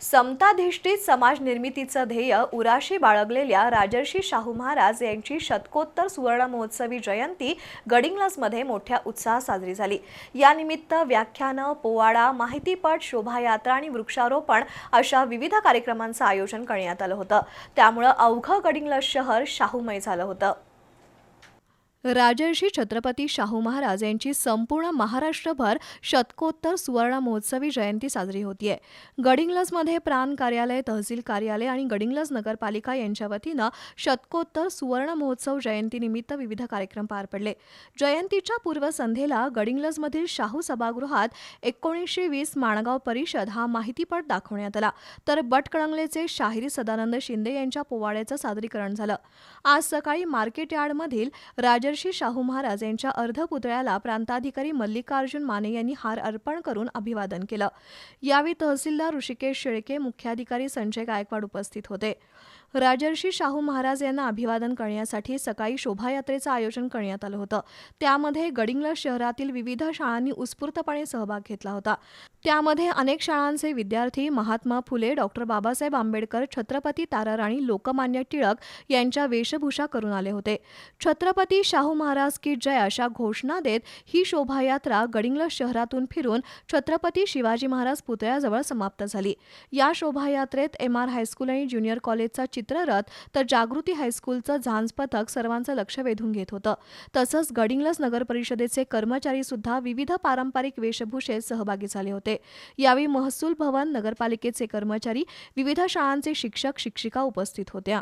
समताधिष्ठित समाज निर्मितीचं ध्येय उराशी बाळगलेल्या राजर्षी शाहू महाराज यांची शतकोत्तर सुवर्ण महोत्सवी जयंती गडिंग्लजमध्ये मोठ्या उत्साहात साजरी झाली. यानिमित्त व्याख्यानं पोवाडा माहितीपट शोभायात्रा आणि वृक्षारोपण अशा विविध कार्यक्रमांचं आयोजन करण्यात आलं होतं. त्यामुळं अवघं गडिंग्लज शहर शाहूमय झालं होतं. राजर्षी छत्रपती शाहू महाराज यांची संपूर्ण महाराष्ट्रभर शतकोत्तर सुवर्ण महोत्सवी जयंती साजरी होतीये. गडिंग्लजमध्ये प्राण कार्यालय तहसील कार्यालय आणि गडिंग्लज नगरपालिका यांच्या वतीनं शतकोत्तर सुवर्ण महोत्सव जयंतीनिमित्त विविध कार्यक्रम पार पडले. जयंतीच्या पूर्वसंध्येला गडिंग्लजमधील शाहू सभागृहात एकोणीसशे वीस माणगाव परिषद हा माहितीपट दाखवण्यात आला. तर बटकळंगलेचे शाहिरी सदानंद शिंदे यांच्या पोवाड्याचं सादरीकरण झालं. आज सकाळी मार्केट यार्डमधील राज राजर्षी शाहू महाराज यांच्या अर्धपुतळ्याला प्रांताधिकारी मल्लिकार्जुन माने यांनी हार अर्पण करून अभिवादन केलं. यावेळी तहसीलदार ऋषिकेश शेळके मुख्याधिकारी संजय गायकवाड उपस्थित होते. राजर्षी शाहू महाराज यांना अभिवादन करण्यासाठी सकाळी शोभायात्रेचं आयोजन करण्यात आलं होतं. त्यामध्ये गडिंग्लज शहरातील विविध शाळांनी उत्स्फूर्तपणे सहभाग घेतला होता. त्यामध्ये अनेक शाळांचे विद्यार्थी महात्मा फुले डॉक्टर बाबासाहेब आंबेडकर छत्रपती ताराराणी लोकमान्य टिळक यांच्या वेशभूषा करून आले होते. छत्रपती शाहू महाराज की जय अशा घोषणा देत ही शोभायात्रा गडिंग्लज शहरातून फिरून छत्रपती शिवाजी महाराज पुतळ्याजवळ समाप्त झाली. या शोभायात्रेत एम आर हायस्कूल आणि ज्युनियर कॉलेजचा चित्ररथ तर जागृती हायस्कूलचं झांज पथक सर्वांचं लक्ष वेधून घेत होतं. तसंच गडिंग्लस नगर परिषदेचे कर्मचारी सुद्धा विविध पारंपरिक वेशभूषेत सहभागी झाले होते. यावेळी महसूल भवन नगरपालिकेचे कर्मचारी विविध शाळांचे शिक्षक शिक्षिका उपस्थित होत्या.